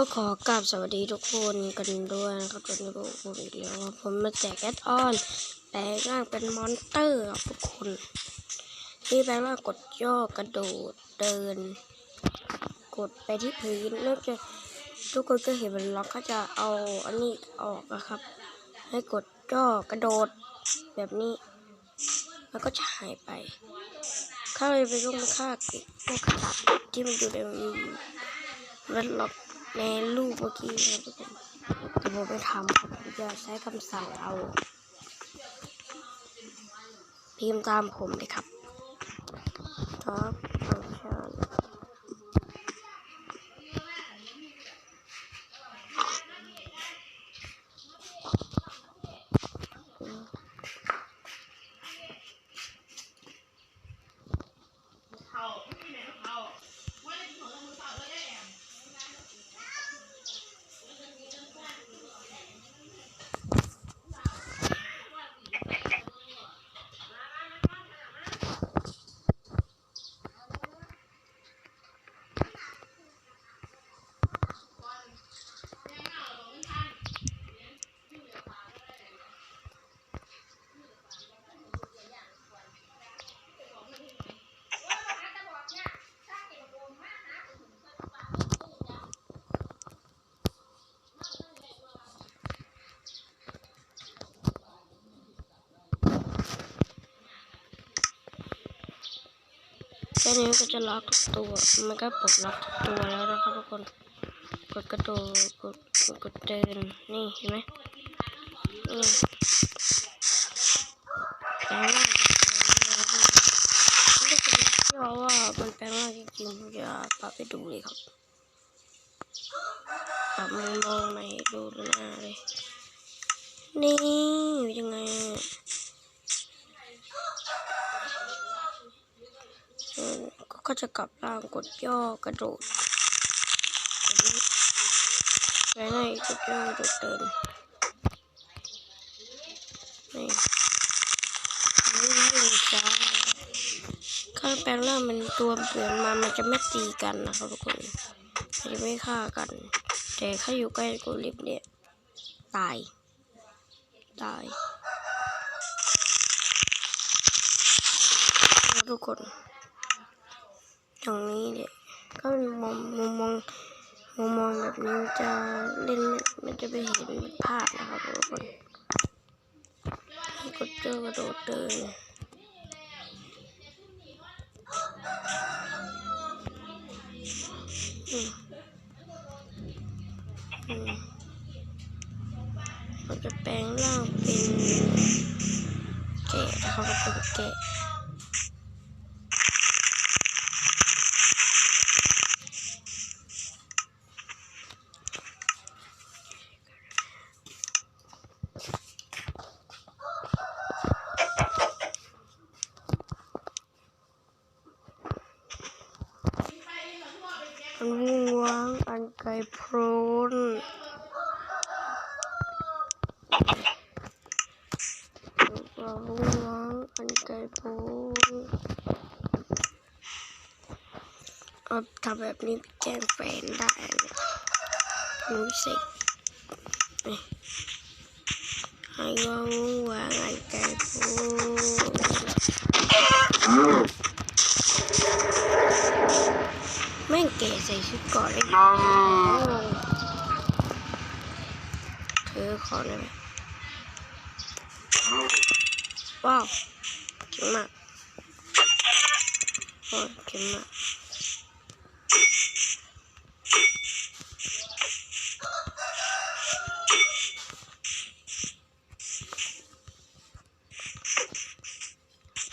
ก็ขอกราบสวัสดีทุกคนกันด้วยนะครับตอนนี้ผมอีกแล้วผมมาแจกแอดออนแปลงร่างเป็นมอนเตอร์ครับทุกคนที่แปลงร่างกดย่อกระโดดเดิน กดไปที่พื้นแล้วจะทุกคนก็เห็นมันล็อกก็จะเอาอันนี้ออกนะครับ ให้กดย่อกระโดดแบบนี้ แล้วก็จะหายไปข้าเลยไปต้องฆ่าก็บพวกกระดาษที่มันอยู่ในรถล็อก ในรูปเมื่อกี้นะทุกคนแต่ผมไม่ทำครับผมจะใช้คำสั่งเอา พิมพ์ตามผมเลยครับท็อปฟังชัน ค่นี้ก็จะล็อกตัว มันก็ปลดล็อกตัวแล้วนะครับทุกคน กดกระโดดกดกดเดิน นี่เห็นไหมนี่แปลงร่างไม่ได้เป็นเชื่อว่ามันแปลงร่างจริงๆผมจะปรับไปดูเลยครับปรับมุมมองใหม่ให้ดูหน้าเลย นี่ยังไงอะ อืม ก็จะกลับร่างกดย่อกระโดดไปไหนกดย่อกระโดดเดินนี่ไม่เลยจ้าข้างแปลงร่างมันตัวเปลี่ยนมามันจะไม่ตีกันนะครับทุกคนมันจะไม่ฆ่ากัน แต่ถ้าอยู่ใกล้กูลิฟเนี่ยตาย ตายทุกคน อย่างนี้เนี่ยก็เป็นมุมมุมมองมุมมองแบบนี้จะเล่นมันจะไปเห็นภาพนะครับทุกคนกดเจอกระโดดเดินอืมอืมมันจะแปลงร่างเป็นแกะนะครับทุกคนแกะ อันวุ่งว้างอันไกลโพ้นอันวุ่งว้างอันไกลโพ้นเอาทำแบบนี้แกล้งแฟนได้เลยรู้สึกให้ว่าวุ่งว้างอันไกลโพ้น เก๋ใส่ชุดเก่อนเลยเธอขอหน่อยไหมว้าวเก่งมากโอ้เก่งมาก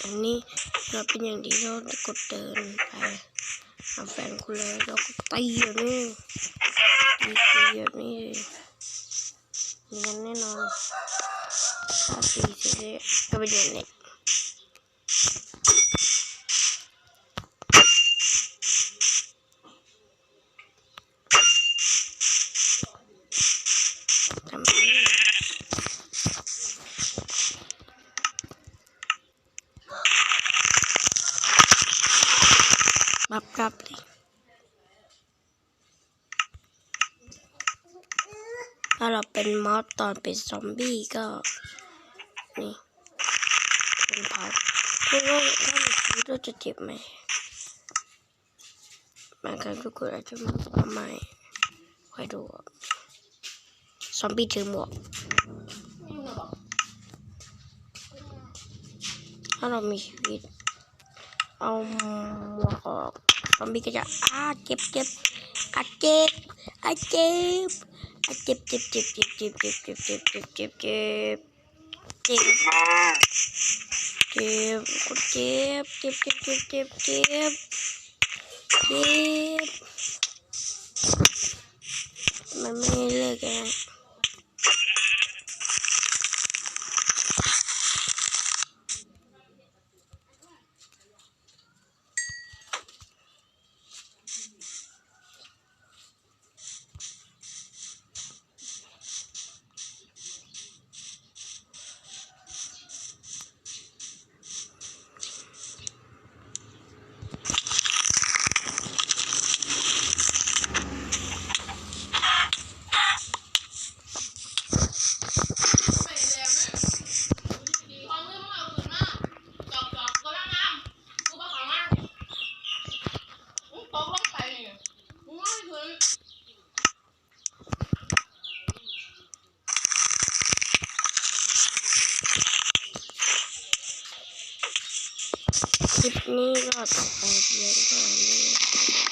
อันนี้เราเป็นอย่างดีเราจะกดเดินไป ทำแฟนคุณเลยแล้วก็ตีอย่างนี้ตีอย่างนี้มีกันแน่นอนถ้าตีเสร็จก็ไปเดินเน็ตทำแบบนี้ บับรับเลยถ้าเราเป็นมอสตอนเป็นซอมบี้ก็ นี่เป็นเผาไม่ว่าถ้ามันคิดว่าจะเจ็บไหมบางครั้งทุกคนอาจจะไม่คอยดูซอมบี้ถือหมวกถ้าเรามีชีวิต เอาหมวกออกซอมบี้ก็จะอ้าเจ็บเจ็บอาเจ็บอาเจ็บอาเจ็บเจ็บเจ็บเจ็บเจ็บเจ็บเจ็บเจ็บเจ็บเจ็บเจ็บเจ็บเจ็บก็เจ็บเจ็บเจ็บเจ็บเจ็บเจ็บเจ็บมันไม่เลิกอะ Kutluyu da atlayabilirim.